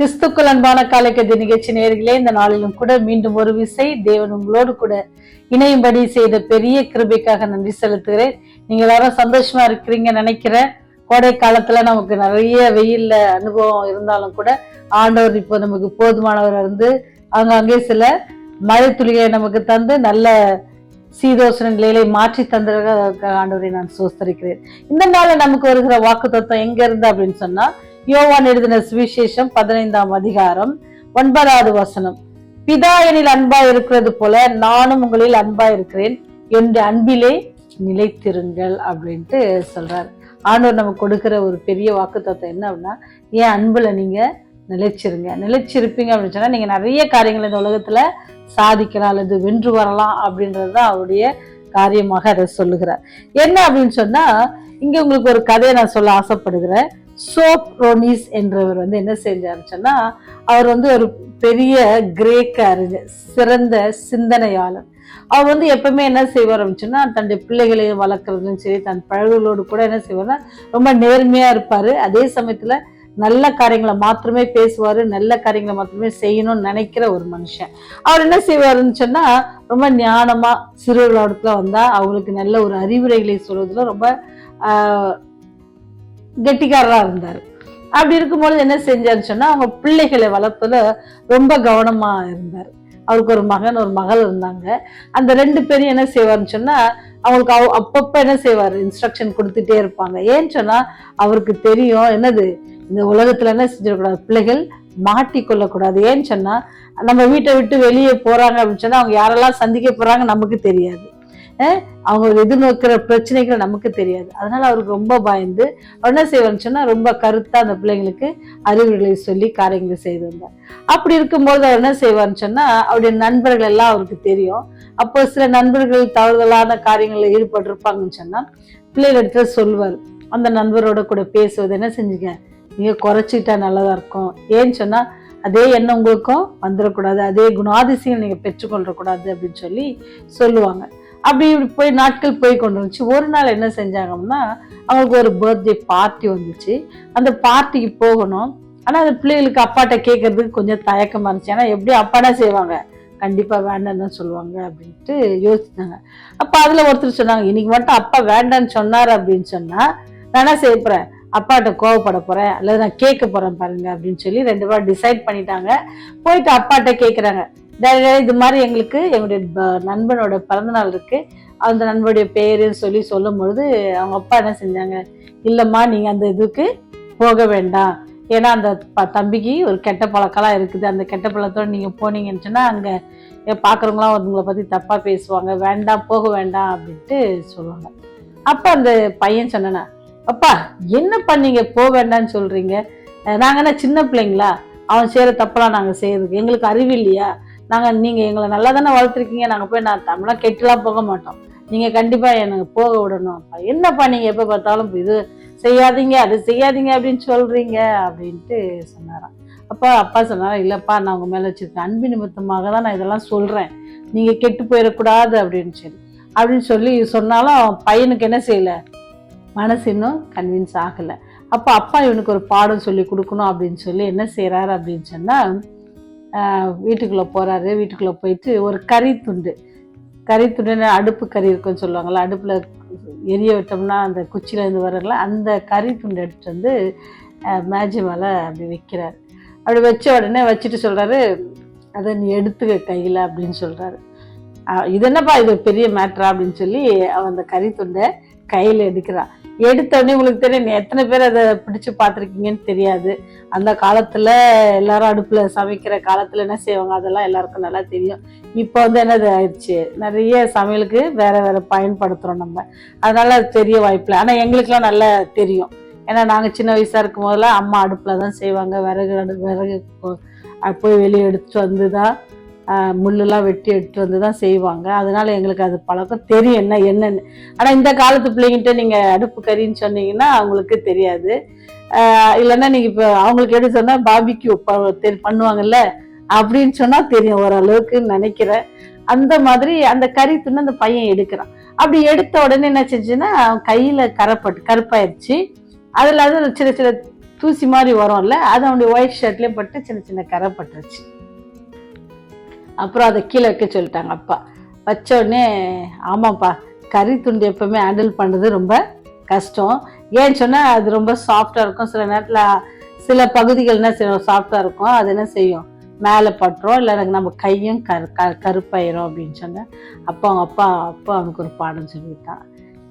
கிறிஸ்துக்குள் அன்பான காலக்கதி நிகழ்ச்சி நேர்களே இந்த நாளிலும் கூட மீண்டும் ஒரு விசை தேவன் உங்களோடு கூட இணையும்படி செய்த பெரிய கிருபைக்காக நன்றி செலுத்துகிறேன். நீங்க எல்லாரும் சந்தோஷமா இருக்கிறீங்க நினைக்கிறேன். கோடை காலத்துல நமக்கு நிறைய வெயில்ல அனுபவம் இருந்தாலும் கூட ஆண்டவர் இப்போ நமக்கு போதுமானவர் இருந்து அங்கங்கே சில மழை துளிகளை நமக்கு தந்து நல்ல சீதோஷண நிலையிலே மாற்றி தந்ததற்காக ஆண்டவரை நான் சோஸ்தரிக்கிறேன். இந்த நாளில் நமக்கு வருகிற வாக்கு தத்துவம் எங்க இருந்து அப்படின்னு சொன்னா யோவான் எழுதின சுவிசேஷம் பதினைந்தாம் அதிகாரம் ஒன்பதாவது வசனம். பிதா எனில் அன்பா இருக்கிறது போல நானும் உங்களில் அன்பா இருக்கிறேன். என்ற அன்பிலே நிலைத்திருங்கள் அப்படின்ட்டு சொல்றாரு. ஆண்டவர் நமக்கு கொடுக்கிற ஒரு பெரிய வாக்கு தத்துவம் என்ன அப்படின்னா ஏன் அன்புல நீங்க நிலைச்சிருங்க. நிலைச்சிருப்பீங்க அப்படின்னு சொன்னா நீங்க நிறைய காரியங்கள் இந்த உலகத்துல சாதிக்கலாம் அல்லது வென்று வரலாம் அப்படின்றது தான் அவருடைய காரியமாக அதை சொல்லுகிறார். என்ன அப்படின்னு சொன்னா இங்க உங்களுக்கு ஒரு கதையை நான் சொல்ல ஆசைப்படுகிறேன். சோப் ரோனிஸ் என்றவர் வந்து என்ன செஞ்சாருன்னு சொன்னா அவர் வந்து ஒரு பெரிய கிரேக்க அறிஞர் சிறந்த சிந்தனையாளர். அவர் வந்து எப்பவுமே என்ன செய்வார் அப்படின்னு தன்னுடைய பிள்ளைகளையும் வளர்க்குறதும் சரி தன் பழகுகளோடு கூட என்ன செய்வார்னா ரொம்ப நேர்மையா இருப்பார். அதே சமயத்தில் நல்ல காரியங்களை மாத்திரமே பேசுவார் நல்ல காரியங்களை மாத்திரமே செய்யணும்னு நினைக்கிற ஒரு மனுஷன். அவர் என்ன செய்வாருன்னு சொன்னால் ரொம்ப ஞானமாக சிறுவர்களோடத்துல வந்தால் அவங்களுக்கு நல்ல ஒரு அறிவுரைகளை சொல்வதில் ரொம்ப கெட்டிக்காரராக இருந்தார். அப்படி இருக்கும்போது என்ன செஞ்சாருன்னு சொன்னால் அவங்க பிள்ளைகளை வளர்ப்பதுல ரொம்ப கவனமாக இருந்தார். அவருக்கு ஒரு மகன் ஒரு மகள் இருந்தாங்க. அந்த ரெண்டு பேரும் என்ன செய்வாருன்னு சொன்னால் அவங்களுக்கு அவ- அப்பப்போ என்ன செய்வார்? இன்ஸ்ட்ரக்ஷன் கொடுத்துட்டே இருப்பாங்க. ஏன்னு சொன்னால் அவருக்கு தெரியும் என்னது இந்த உலகத்தில் என்ன செஞ்சிடக்கூடாது? பிள்ளைகள் மாட்டிக்கொள்ளக்கூடாது. ஏன்னு சொன்னால் நம்ம வீட்டை விட்டு வெளியே போகிறாங்க அப்படின்னு சொன்னால் அவங்க யாரெல்லாம் சந்திக்க போகிறாங்க நமக்கு தெரியாது. அவங்க எதிர்நோக்கிற பிரச்சனைகள் நமக்கு தெரியாது. அதனால அவருக்கு ரொம்ப பயந்து அவர் என்ன செய்வார்னு சொன்னால் ரொம்ப கருத்தாக அந்த பிள்ளைங்களுக்கு அறிவுரைகளை சொல்லி காரியங்களை செய்து வந்தார். அப்படி இருக்கும்போது அவர் என்ன செய்வார்னு சொன்னால் அவருடைய நண்பர்கள் எல்லாம் அவருக்கு தெரியும். அப்போ சில நண்பர்கள் தவறுதலான காரியங்களில் ஈடுபட்டிருப்பாங்கன்னு சொன்னால் பிள்ளைகள் இடத்துல சொல்வார். அந்த நண்பரோட கூட பேசுவது என்ன செஞ்சுங்க? நீங்கள் குறைச்சிக்கிட்டா நல்லதாக இருக்கும். ஏன்னு சொன்னால் அதே எண்ணம் உங்களுக்கும் வந்துடக்கூடாது அதே குணாதிசயம் நீங்கள் பெற்றுக்கொள்ளக்கூடாது அப்படின்னு சொல்லி சொல்லுவாங்க. அப்படி இப்படி போய் நாட்கள் போய் கொண்டு வந்துச்சு. ஒரு நாள் என்ன செஞ்சாங்கன்னா அவங்களுக்கு ஒரு பர்த்டே பார்ட்டி வந்துச்சு. அந்த பார்ட்டிக்கு போகணும். ஆனால் அந்த பிள்ளைகளுக்கு அப்பாட்ட கேட்கறதுக்கு கொஞ்சம் தயக்கமாக இருந்துச்சு. ஏன்னா எப்படி அப்பாடா செய்வாங்க. கண்டிப்பாக வேண்டாம்னு தான் சொல்லுவாங்க அப்படின்ட்டு யோசிச்சாங்க. அப்போ அதில் ஒருத்தர் சொன்னாங்க இன்னைக்கு மட்டும் அப்பா வேண்டாம்னு சொன்னார் அப்படின்னு சொன்னால் நான் என்ன செய்யப்படுறேன் அப்பாட்ட கோவப்பட போறேன் அல்லது நான் கேட்க போறேன் பாருங்க அப்படின்னு சொல்லி ரெண்டு பேரும் டிசைட் பண்ணிட்டாங்க. போயிட்டு அப்பாட்ட கேட்குறாங்க இது மாதிரி எங்களுக்கு எங்களுடைய ப- நண்பனோட பிறந்தநாள் இருக்கு. அந்த நண்பனுடைய பேருன்னு சொல்லி சொல்லும் பொழுது அவங்க அப்பா என்ன செஞ்சாங்க இல்லைம்மா நீங்க அந்த இதுக்கு போக வேண்டாம். ஏன்னா அந்த ப- தம்பிக்கு ஒரு கெட்ட பழக்கம்லாம் இருக்குது. அந்த கெட்ட பழக்கத்தோடு நீங்கள் போனீங்கன்னு சொன்னால் அங்கே பார்க்குறவங்களாம் உங்களை பற்றி தப்பாக பேசுவாங்க. வேண்டாம் போக வேண்டாம் அப்படின்ட்டு சொல்லுவாங்க. அப்போ அந்த பையன் சொன்னேன்னா அப்பா என்ன பண்ணீங்க போக வேண்டாம்னு சொல்றீங்க? நாங்கள் நாங்க என்ன சின்ன பிள்ளைங்களா? அவன் செய்யற தப்பெல்லாம் நாங்க செய்யறதுக்கு எங்களுக்கு அறிவு இல்லையா? நாங்க நீங்க எங்களை நல்லா தானே வளர்த்துருக்கீங்க. நாங்க போய் நான் தமிழா கெட்டுலாம் போக மாட்டோம். நீங்க கண்டிப்பா எனக்கு போக விடணும். அப்பா என்னப்பா நீங்க எப்ப பார்த்தாலும் இது செய்யாதீங்க அது செய்யாதீங்க அப்படின்னு சொல்றீங்க அப்படின்ட்டு சொன்னாராம். அப்பா அப்பா சொன்னாரா இல்லப்பா நான் உங்க மேல வச்சிருக்கேன் அன்பு நிமித்தமாக தான் நான் இதெல்லாம் சொல்றேன். நீங்க கெட்டு போயிடக்கூடாது அப்படின்னு சொல்லி. அப்படின்னு சொல்லி சொன்னாலும் பையனுக்கு என்ன செய்யலை? மனசு இன்னும் கன்வின்ஸ் ஆகலை. அப்போ அப்பா இவனுக்கு ஒரு பாடம் சொல்லி கொடுக்கணும் அப்படின்னு சொல்லி என்ன செய்கிறாரு அப்படின்னு சொன்னால் வீட்டுக்குள்ளே போகிறாரு வீட்டுக்குள்ளே போயிட்டு ஒரு கறி துண்டு. கறி துண்டுன்னு அடுப்பு கறி இருக்குன்னு சொல்லுவாங்கல்ல அடுப்பில் எரிய விட்டோம்னா அந்த குச்சியிலேருந்து வரல அந்த கறி துண்டு எடுத்துட்டு வந்து மேஜி மேலே அப்படி வைக்கிறாரு. அப்படி வச்ச உடனே வச்சுட்டு சொல்கிறாரு அதை நீ எடுத்துக்க கையில் அப்படின்னு சொல்கிறாரு இது என்னப்பா இது பெரிய மேட்ரா அப்படின்னு சொல்லி அவன் அந்த கறி துண்டை கையில் எடுக்கிறான். எடுத்தோடனே உங்களுக்கு தெரியும் எத்தனை பேர் அதை பிடிச்சு பார்த்துருக்கீங்கன்னு தெரியாது. அந்த காலத்தில் எல்லாரும் அடுப்பில் சமைக்கிற காலத்தில் என்ன செய்வாங்க? அதெல்லாம் எல்லாருக்கும் நல்லா தெரியும். இப்போ வந்து என்னது ஆயிடுச்சு? நிறைய சமையலுக்கு வேறு வேறு பயன்படுத்துகிறோம் நம்ம. அதனால் அது தெரிய வாய்ப்பில்லை. ஆனால் எங்களுக்கெல்லாம் நல்லா தெரியும். ஏன்னா நாங்கள் சின்ன வயசாக இருக்கும் போதெல்லாம் அம்மா அடுப்பில் தான் செய்வாங்க. விறகு அடு விறகு போய் வெளியே எடுத்துட்டு வந்து தான் முள்ளெல்லாம் வெட்டி எடுத்துட்டு வந்து தான் செய்வாங்க. அதனால எங்களுக்கு அது பழக்கம். தெரியும் என்ன என்னன்னு. ஆனால் இந்த காலத்து பிள்ளைங்கிட்ட நீங்கள் அடுப்பு கறின்னு சொன்னீங்கன்னா அவங்களுக்கு தெரியாது. இல்லைன்னா நீங்கள் இப்போ அவங்களுக்கு எப்படி சொன்னால் பாபிக்கு பண்ணுவாங்கல்ல அப்படின்னு சொன்னால் தெரியும். ஓரளவுக்கு நினைக்கிறேன். அந்த மாதிரி அந்த கறி துண்டு அந்த பையன் எடுக்கிறான். அப்படி எடுத்த உடனே என்ன செஞ்சுன்னா அவன் கையில் கரைப்பட்டு கருப்பாயிடுச்சு அதில் அது சின்ன சின்ன தூசி மாதிரி வரும்ல அது அவனுடைய ஒயிட் ஷர்ட்லேயே பட்டு சின்ன சின்ன கரை பட்டுருச்சு. அப்புறம் அதை கீழே வைக்க சொல்லிட்டாங்க அப்பா. வச்சோடனே ஆமாப்பா கறி துண்டு எப்போவுமே ஹேண்டில் பண்ணுறது ரொம்ப கஷ்டம். ஏன்னு சொன்னால் அது ரொம்ப சாஃப்டாக இருக்கும். சில நேரத்தில் சில பகுதிகள்னா சில சாஃப்டாக இருக்கும். அது என்ன செய்யும்? மேலே பட்டுரும். இல்லை எனக்கு நம்ம கையும் கரு க கருப்பாயிரும் அப்படின்னு சொன்னேன். அப்போ அவங்க அப்பா அப்பா அவனுக்கு ஒரு பாடம் சொல்லிட்டான்.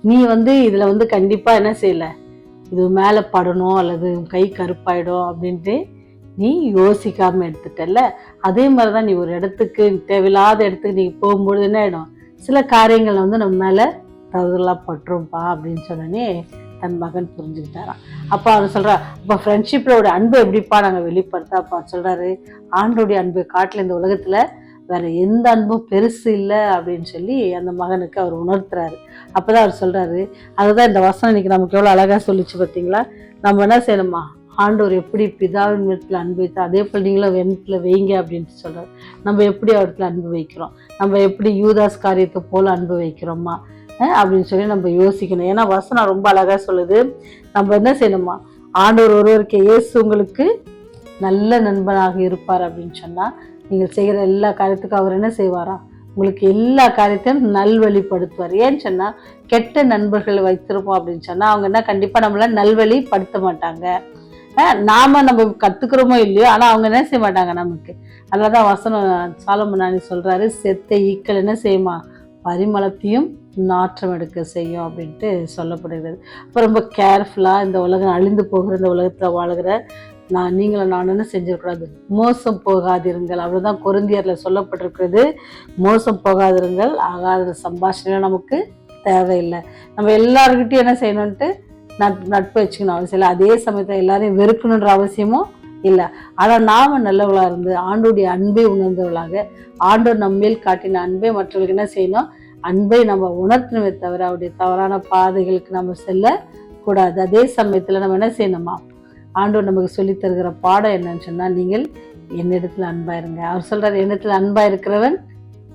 நீ வந்து இதில் வந்து கண்டிப்பாக என்ன செய்யலை? இது மேலே படணும் அல்லது உன் கை கருப்பாயிடும் அப்படின்ட்டு நீ யோசிக்காமல் எடுத்துட்டல அதே மாதிரி தான் நீ ஒரு இடத்துக்கு தேவையில்லாத இடத்துக்கு நீ போகும்பொழுது என்ன ஆகிடும் சில காரியங்கள் வந்து நம்ம மேலே தவறுதலாக பட்டுரும்ப்பா அப்படின்னு சொன்னோடனே தன் மகன் புரிஞ்சுக்கிட்டாராம். அப்போ அவர் சொல்கிறா அப்போ ஃப்ரெண்ட்ஷிப்போட அன்பு எப்படிப்பா நாங்கள் வெளிப்படுத்த அப்போ சொல்கிறாரு ஆண்டோடைய அன்பு காட்டில் இந்த உலகத்தில் வேற எந்த அன்பும் பெருசு இல்லை அப்படின்னு சொல்லி அந்த மகனுக்கு அவர் உணர்த்துறாரு. அப்பதான் அவர் சொல்கிறாரு அதுதான் இந்த வசனம் இன்னைக்கு நமக்கு எவ்வளோ அழகாக சொல்லிச்சு பார்த்தீங்களா நம்ம என்ன செய்யணுமா? ஆண்டவர் எப்படி பிதாவின் விதத்தில் அன்பு வைத்தா அதே போல் நீங்களும் வெண்ணில் வைங்க அப்படின்ட்டு சொல்றாரு. நம்ம எப்படி அவரத்தில் அன்பு வைக்கிறோம்? நம்ம எப்படி யூதாஸ் காரியத்தை போல அன்பு வைக்கிறோமா? அப்படின்னு சொல்லி நம்ம யோசிக்கணும். ஏன்னா வசனம் ரொம்ப அழகா சொல்லுது. நம்ம என்ன செய்யணுமா? ஆண்டவர் ஒருவருக்கு இயேசு உங்களுக்கு நல்ல நண்பனாக இருப்பார் அப்படின்னு சொன்னா நீங்கள் செய்கிற எல்லா காரியத்துக்கும் அவர் என்ன செய்வாரா? உங்களுக்கு எல்லா காரியத்தையும் நல்வழிப்படுத்துவார். ஏன்னு சொன்னா கெட்ட நண்பர்கள் வைத்திருப்போம் அப்படின்னு சொன்னால் அவங்க என்ன கண்டிப்பா நம்மள நல்வழிப்படுத்த மாட்டாங்க. நாம நம்ம கத்துக்கிறோமோ இல்லையோ ஆனா அவங்க என்ன செய்ய மாட்டாங்க நமக்கு? அதனாலதான் வசனம் சாலமனானி சொல்றாரு செத்த ஈக்கள் என்ன செய்யுமா? பரிமளத்தையும் நாற்றம் எடுக்க செய்யும் அப்படின்ட்டு சொல்லப்படுகிறது. அப்போ ரொம்ப கேர்ஃபுல்லாக இந்த உலகம் அழிந்து போகிற இந்த உலகத்தில் வாழ்கிற நான் நீங்களும் நானும் என்ன செஞ்சிடக்கூடாது? மோசம் போகாதிருங்கள். அவ்வளோதான் கொருந்தியரில் சொல்லப்பட்டிருக்கிறது. மோசம் போகாதிருங்கள். ஆகாத சம்பாஷணை நமக்கு தேவையில்லை. நம்ம எல்லாருக்கிட்டையும் என்ன செய்யணுன்ட்டு நட் நட்பு வச்சுக்கணும் அவசியம் இல்லை. அதே சமயத்தில் எல்லாரையும் வெறுக்கணுன்ற அவசியமும் இல்லை. ஆனால் நாம் நல்லவளாக இருந்து ஆண்டோடைய அன்பை உணர்ந்தவளாக ஆண்டோர் நம்மேல் காட்டின அன்பை மற்றவர்களுக்கு என்ன செய்யணும்? அன்பை நம்ம உணர்த்தணுமே தவிர அவருடைய தவறான பாதைகளுக்கு நம்ம செல்ல கூடாது அதே சமயத்தில் நம்ம என்ன செய்யணுமா? ஆண்டோர் நமக்கு சொல்லித் தருகிற பாடம் என்னன்னு சொன்னால் நீங்கள் என்னிடத்தில் அன்பாக இருங்க. அவர் சொல்கிறார் என்னிடத்தில் அன்பாக இருக்கிறவன்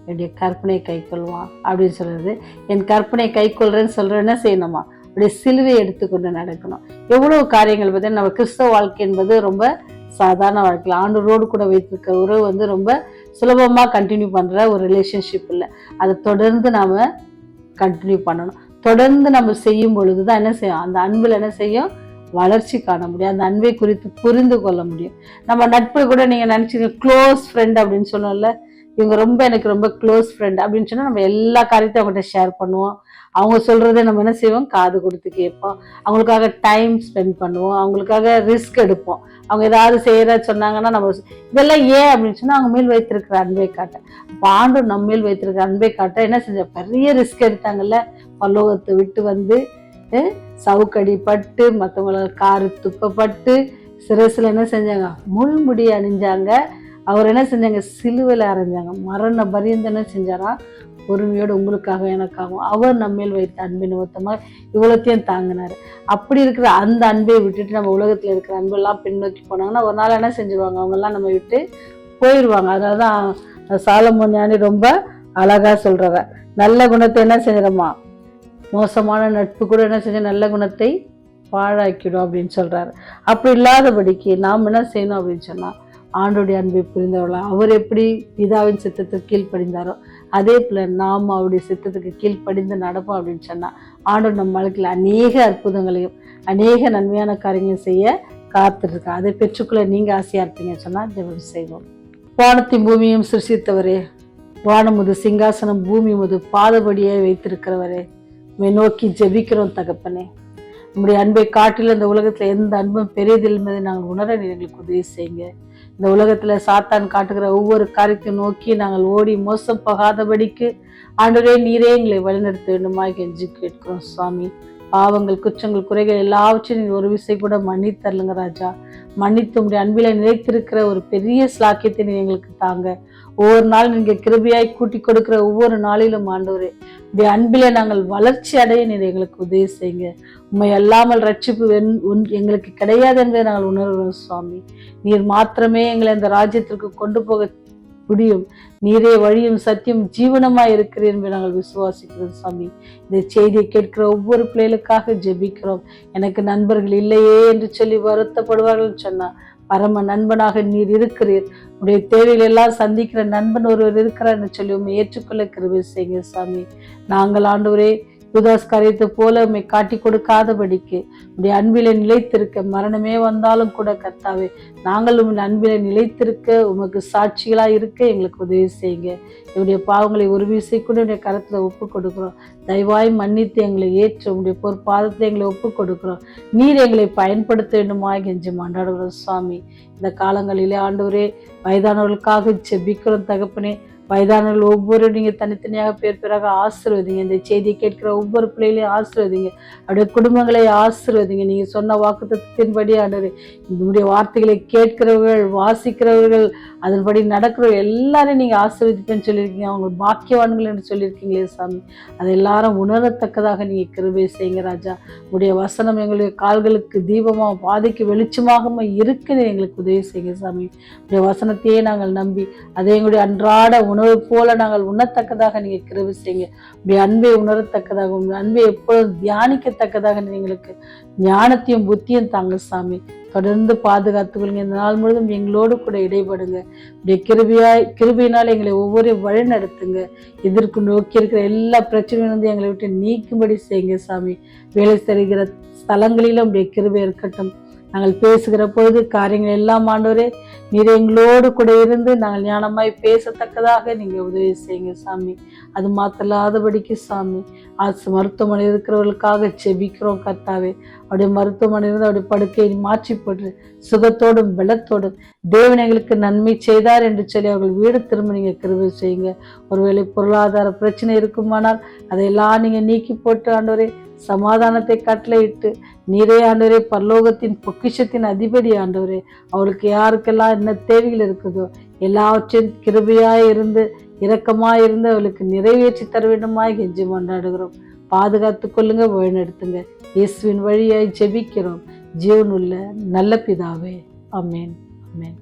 என்னுடைய கற்பனை கை கொள்வான் அப்படின்னு சொல்கிறது என் கற்பனை கை கொள்றேன்னு சொல்கிற என்ன செய்யணுமா? அப்படி சிலுவை எடுத்துக்கொண்டு நடக்கணும். எவ்வளவு காரியங்கள் பார்த்தீங்கன்னா நம்ம கிறிஸ்தவ வாழ்க்கை என்பது ரொம்ப சாதாரண வாழ்க்கையில் ஆண்டவரோடு கூட வைத்திருக்க உறவு வந்து ரொம்ப சுலபமாக கண்டினியூ பண்ணுற ஒரு ரிலேஷன்ஷிப் இல்லை. அதை தொடர்ந்து நாம் கண்டினியூ பண்ணணும். தொடர்ந்து நம்ம செய்யும் பொழுது தான் என்ன செய்யும்? அந்த அன்பில் என்ன செய்யும்? வளர்ச்சி காண முடியும். அந்த அன்பை குறித்து புரிந்து கொள்ள முடியும். நம்ம நட்பு கூட நீங்கள் நினச்சிங்க க்ளோஸ் ஃப்ரெண்ட் அப்படின்னு சொல்லணும்ல இவங்க ரொம்ப எனக்கு ரொம்ப க்ளோஸ் ஃப்ரெண்ட் அப்படின்னு சொன்னால் நம்ம எல்லா காரியத்தையும் அவங்ககிட்ட ஷேர் பண்ணுவோம். அவங்க சொல்கிறத நம்ம என்ன செய்வோம்? காது கொடுத்து கேட்போம். அவங்களுக்காக டைம் ஸ்பெண்ட் பண்ணுவோம். அவங்களுக்காக ரிஸ்க் எடுப்போம். அவங்க ஏதாவது செய்யற சொன்னாங்கன்னா நம்ம இதெல்லாம் ஏன் அப்படின்னு சொன்னா அவங்க மேல் வைத்திருக்கிற அன்பை காட்ட. பாண்டு நம்ம மேல் வைத்திருக்கிற அன்பை காட்ட என்ன செஞ்ச பெரிய ரிஸ்க் எடுத்தாங்கல்ல? பல்லோகத்தை விட்டு வந்து சவுக்கடி பட்டு மற்றவங்கள காரு துப்பப்பட்டு சிரசில் என்ன செஞ்சாங்க? முள்முடி அணிஞ்சாங்க. அவர் என்ன செஞ்சாங்க? சிலுவையில் அரைஞ்சாங்க. மரண பரியந்தனை என்ன செஞ்சாரா? பொறுமையோடு உங்களுக்காக எனக்காகவும். அவர் நம்மேல் வைத்த அன்பின் நிமித்தமாக இவ்வளோத்தையும் தாங்கினார். அப்படி இருக்கிற அந்த அன்பை விட்டுட்டு நம்ம உலகத்தில் இருக்கிற அன்பெல்லாம் பின்னோக்கி போனாங்கன்னா ஒரு நாள் என்ன செஞ்சிருவாங்க? அவங்கெல்லாம் நம்ம விட்டு போயிடுவாங்க அதனால தான் சாலமோன் ஞானி ரொம்ப அழகாக சொல்றாங்க நல்ல குணத்தை என்ன செஞ்சிடமா மோசமான நட்பு கூட என்ன செஞ்ச நல்ல குணத்தை பாழாக்கிடும் அப்படின்னு சொல்கிறாரு அப்படி இல்லாதபடிக்கு நாம் என்ன செய்யணும் அப்படின்னு சொன்னால் ஆண்டோடைய அன்பை புரிந்தவர்களா? அவர் எப்படி பிதாவின் சித்தத்துக்கு கீழ்ப்படிந்தாரோ அதே போல நாம் அவருடைய சித்தத்துக்கு கீழ்ப்படிந்து நடப்போம் அப்படின்னு சொன்னா ஆண்டவர் நம்ம வாழ்க்கையில் அநேக அற்புதங்களையும் அநேக நன்மையான காரியங்களையும் செய்ய காத்திருக்கா அதை பெற்றுக்கொள்ள நீங்க ஆசையாக இருப்பீங்கன்னு சொன்னா ஜெபம் செய்வோம். வானத்தின் பூமியும் சிருஷித்தவரே முது சிங்காசனம் பூமி முது பாதபடியே வைத்திருக்கிறவரே. உண்மை நோக்கி ஜெபிக்கிறோம் தகப்பனே. நம்முடைய அன்பை காட்டில் இந்த உலகத்துல எந்த அன்பும் பெரியதில் என்பதை நாங்கள் உணர எங்களுக்கு உதவி செய்யுங்க. இந்த உலகத்தில் சாத்தான் காட்டுகிற ஒவ்வொரு காரியத்தையும் நோக்கி நாங்கள் ஓடி மோசம் போகாதபடிக்கு ஆண்டவரே நீரே எங்களை வழிநடத்த வேண்டுமா கெஞ்சி கேட்கிறோம் சுவாமி. பாவங்கள் குற்றங்கள் குறைகள் எல்லாவற்றையும் நீர் ஒரு விசை கூட மன்னித்தரலுங்க ராஜா. மன்னித்து உங்களுடைய அன்பில நிலைத்திருக்கிற ஒரு பெரிய ஸ்லாக்கியத்தை நீ எங்களுக்கு தாங்க. ஒவ்வொரு நாள் நீங்கள் கிருபியாய் கூட்டி கொடுக்கிற ஒவ்வொரு நாளிலும் ஆண்டவரே உடைய அன்பிலே நாங்கள் வளர்ச்சி அடைய நீர் எங்களுக்கு உதவி செய்யுங்க. உண்மை அல்லாமல் ரட்சிப்பு உன்- எங்களுக்கு கிடையாது என்பதை நாங்கள் உணர்கிறோம் சுவாமி. நீர் மாத்திரமே எங்களை இந்த ராஜ்யத்திற்கு கொண்டு போக முடியும் நீரே வழியும் சத்தியம் ஜீவனமாக இருக்கிறேன் என்று நாங்கள் விசுவாசிக்கிறோம் சாமி. இந்த செய்தியை கேட்கிற ஒவ்வொரு பிள்ளைகளுக்காக ஜெபிக்கிறோம். எனக்கு நண்பர்கள் இல்லையே என்று சொல்லி வருத்தப்படுவார்கள் சொன்னால் பரம நண்பனாக நீர் இருக்கிறீர். உடைய தேவைகள் எல்லாம் சந்திக்கிற நண்பன் ஒருவர் இருக்கிறார்னு சொல்லி உண்மை ஏற்றுக்கொள்ள கிருபி செய்யுங்க சாமி. நாங்கள் ஆண்டவரே யுதாஸ் கரையத்தை போல உண்மை காட்டி கொடுக்காதபடிக்கு உடைய அன்பில நிலைத்திருக்க மரணமே வந்தாலும் கூட கர்த்தாவே நாங்கள் உன் அன்பில நிலைத்திருக்க உமக்கு சாட்சிகளா இருக்க எங்களுக்கு உதவி செய்யுங்க. என்னுடைய பாவங்களை ஒரு வீசை கூட உடைய கரத்துல ஒப்பு கொடுக்குறோம். தயவாய் மன்னித்து எங்களை ஏற்று உடைய பொற்பாதத்தை எங்களை ஒப்பு கொடுக்குறோம். நீர் எங்களை பயன்படுத்த வேண்டுமா கெஞ்சி மன்றாடுகிறோம் சுவாமி. இந்த காலங்களிலே ஆண்டவரே வயதானவர்களுக்காக செபிக்கிறோம் தகப்பனே. வயதானவர்கள் ஒவ்வொரு நீங்கள் தனித்தனியாக பேர் பேராக ஆசீர்வதிங்க. இந்த செய்தியை கேட்கிற ஒவ்வொரு பிள்ளைகளையும் ஆசிர்வதிங்க. அப்படியே குடும்பங்களை ஆசிர்வதிங்க. நீங்கள் சொன்ன வாக்குத்தத்தின்படி ஆண்டவரே உங்களுடைய வார்த்தைகளை கேட்கிறவர்கள் வாசிக்கிறவர்கள் அதன்படி நடக்கிறவர்கள் எல்லாரையும் நீங்கள் ஆசிர்வதிப்பேன்னு சொல்லியிருக்கீங்க. அவங்க பாக்கியவான்கள் என்று சொல்லியிருக்கீங்களே சாமி. அதை எல்லாரும் உணரத்தக்கதாக நீங்கள் கிருபை செய்யுங்க ராஜா. உடைய வசனம் எங்களுடைய கால்களுக்கு தீபமாக பாதைக்கு வெளிச்சமாகவும் இருக்குன்னு எங்களுக்கு உதவி செய்யுங்க சாமி. உடைய வசனத்தையே நாங்கள் நம்பி அதை எங்களுடைய அன்றாட உணவு போல நாங்கள் உண்ணத்தக்கதாக நீங்கள் கிருவி செய்யுங்க. உடைய அன்பை உணரத்தக்கதாக உங்கள் அன்பை எப்பொழுதும் தியானிக்கத்தக்கதாக எங்களுக்கு ஞானத்தையும் புத்தியும் தாங்க சாமி. தொடர்ந்து பாதுகாத்துக்கொள்ளுங்க இந்த நாள் முழுவதும் எங்களோடு கூட இடைபடுங்க. உடைய கிருபியாய் கிருபியினால் எங்களை ஒவ்வொரு வழி நடத்துங்க. எதிர்க்கு நோக்கி இருக்கிற எல்லா பிரச்சனையும் வந்து எங்களை விட்டு நீக்கும்படி செய்யுங்க சாமி. வேலை தருகிற ஸ்தலங்களிலும் உடைய கிருபை இருக்கட்டும். நாங்கள் பேசுகிற பொழுது காரியங்கள் எல்லாம் ஆண்டவரே நீர் எங்களோடு கூட இருந்து நாங்கள் ஞானமாய் பேசத்தக்கதாக நீங்கள் உதவி செய்யுங்க சாமி. அது மாத்தலாதபடிக்கு சாமி. ஆசு மருத்துவமனை இருக்கிறவர்களுக்காக செபிக்கிறோம் கர்த்தாவே. அப்படியே மருத்துவமனை இருந்து அப்படியே படுக்கையை மாற்றி போட்டு சுகத்தோடும் பலத்தோடும் தேவன் எங்களுக்கு நன்மை செய்தார் என்று சொல்லி அவர்கள் வீடு திரும்ப நீங்கள் கிருபை செய்யுங்க. ஒருவேளை பொருளாதார பிரச்சனை இருக்குமானால் அதையெல்லாம் நீங்கள் நீக்கி போட்டு ஆண்டவரே சமாதானத்தை கட்டளையிட்டு நீரே ஆண்டவரே பரலோகத்தின் பொக்கிஷத்தின் அதிபதி ஆண்டவரே அவருக்கு யாருக்கெல்லாம் என்ன தேவைகள் இருக்குதோ எல்லாவற்றையும் கிருபையாய் இருந்து இரக்கமாய் இருந்து அவளுக்கு நிறைவேற்றி தர வேண்டுமாய் கெஞ்சி கொண்டாடுகிறோம் பாதுகாத்து கொள்ளுங்க வழிநடத்துங்க. இயேசுவின் வழியாய் ஜெபிக்கிறோம். ஜீவனுள்ள நல்ல பிதாவே. அமேன் அமேன்